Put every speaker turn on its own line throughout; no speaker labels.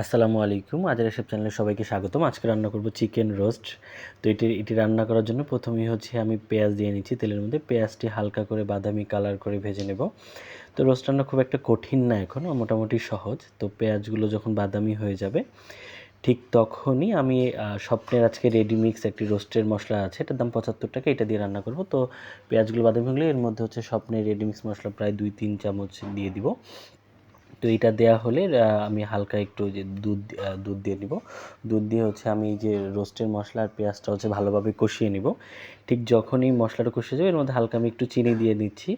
আসসালামু আলাইকুম। আজের এসব চ্যানেলে সবাইকে স্বাগতম। আজকে রান্না করব চিকেন রোস্ট। তো এটি এটি রান্না করার জন্য প্রথমেই হচ্ছে আমি পেঁয়াজ দিয়ে নিচ্ছি তেলের মধ্যে। পেঁয়াজটি হালকা করে বাদামি কালার করে ভেজে নেব। তো রোস্ট রান্না খুব একটা কঠিন না এখন মোটামুটি সহজ। তো পেঁয়াজগুলো যখন বাদামি হয়ে যাবে, ঠিক তখনই আমি স্বপ্নের আজকে রেডি মিক্স একটি রোস্টের মশলা আছে, এটার দাম পঁচাত্তর টাকা, এটা দিয়ে রান্না করব। তো পেঁয়াজগুলো বাদামি হলে এর মধ্যে হচ্ছে স্বপ্নের রেডি মিক্স মশলা প্রায় দুই, তিন চামচ দিয়ে দিব। তো এটা দেয়া হলে আমি হালকা একটু যে দুধ দুধ দিয়ে নিব। দুধ দিয়ে হচ্ছে আমি যে রোস্টের মশলা আর পেঁয়াজটা হচ্ছে ভালোভাবে কষিয়ে নিব। ঠিক যখনই মশলাটা কষিয়ে যাবে, এর মধ্যে হালকা আমি একটু চিনি দিয়ে দিচ্ছি।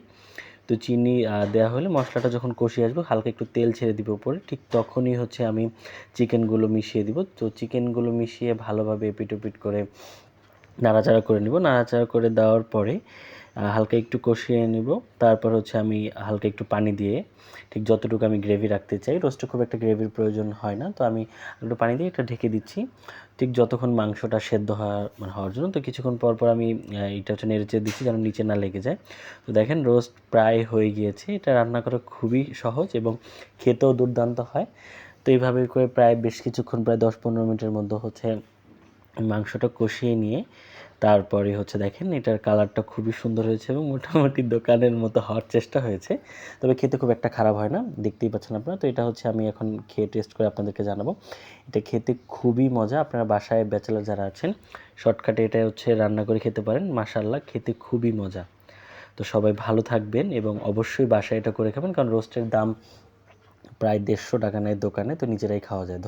তো চিনি দেওয়া হলে মশলাটা যখন কষিয়ে আসবে, হালকা একটু তেল ছেড়ে দিব উপরে। ঠিক তখনই হচ্ছে আমি চিকেনগুলো মিশিয়ে দিব। তো চিকেনগুলো মিশিয়ে ভালোভাবে এপিট ওপিট করে নাড়াচাড়া করে নিব। নাড়াচাড়া করে দেওয়ার পরে হালকা একটু কষিয়ে নিব। তারপর হচ্ছে আমি হালকা একটু পানি দিয়ে ঠিক যতটুকু আমি গ্রেভি রাখতে চাই রোস্টে খুব একটা গ্রেভির প্রয়োজন হয় না। তো আমি একটু পানি দিয়ে এটা ঢেকে দিচ্ছি। ঠিক যতক্ষণ মাংসটা সেদ্ধ হওয়ার মানে হওয়ার জন্য, তো কিছুক্ষণ পর পর আমি এটা হচ্ছে নেড়ে চেড়ে দিচ্ছি যেন নিচে না লেগে যায়। তো দেখেন রোস্ট প্রায় হয়ে গিয়েছে। এটা রান্না করা খুবই সহজ এবং খেতেও দুর্দান্ত হয়। তো এইভাবে করে প্রায় বেশ কিছুক্ষণ, প্রায় দশ পনেরো মিনিটের মধ্যে হচ্ছে মাংসটা কষিয়ে নিয়ে তারপরে হচ্ছে দেখেন, এটার কালারটা খুবই সুন্দর হয়েছে এবং মোটামুটি দোকানের মতো হওয়ার চেষ্টা হয়েছে। তবে খেতে খুব একটা খারাপ হয় না, দেখতেই পাচ্ছেন আপনারা। তো এটা হচ্ছে আমি এখন খেয়ে টেস্ট করে আপনাদেরকে জানাব। এটা খেতে খুবই মজা, আপনারা বাসায় ব্যাচেলার যারা আছেন, শর্টকাটে এটা হচ্ছে রান্না করে খেতে পারেন। মাশাল্লাহ খেতে খুবই মজা। তো সবাই ভালো থাকবেন এবং অবশ্যই বাসায় এটা করে খাবেন, কারণ রোস্টের দাম প্রায় দেড়শো টাকা নেয় দোকানে, তো নিজেরাই খাওয়া যায়।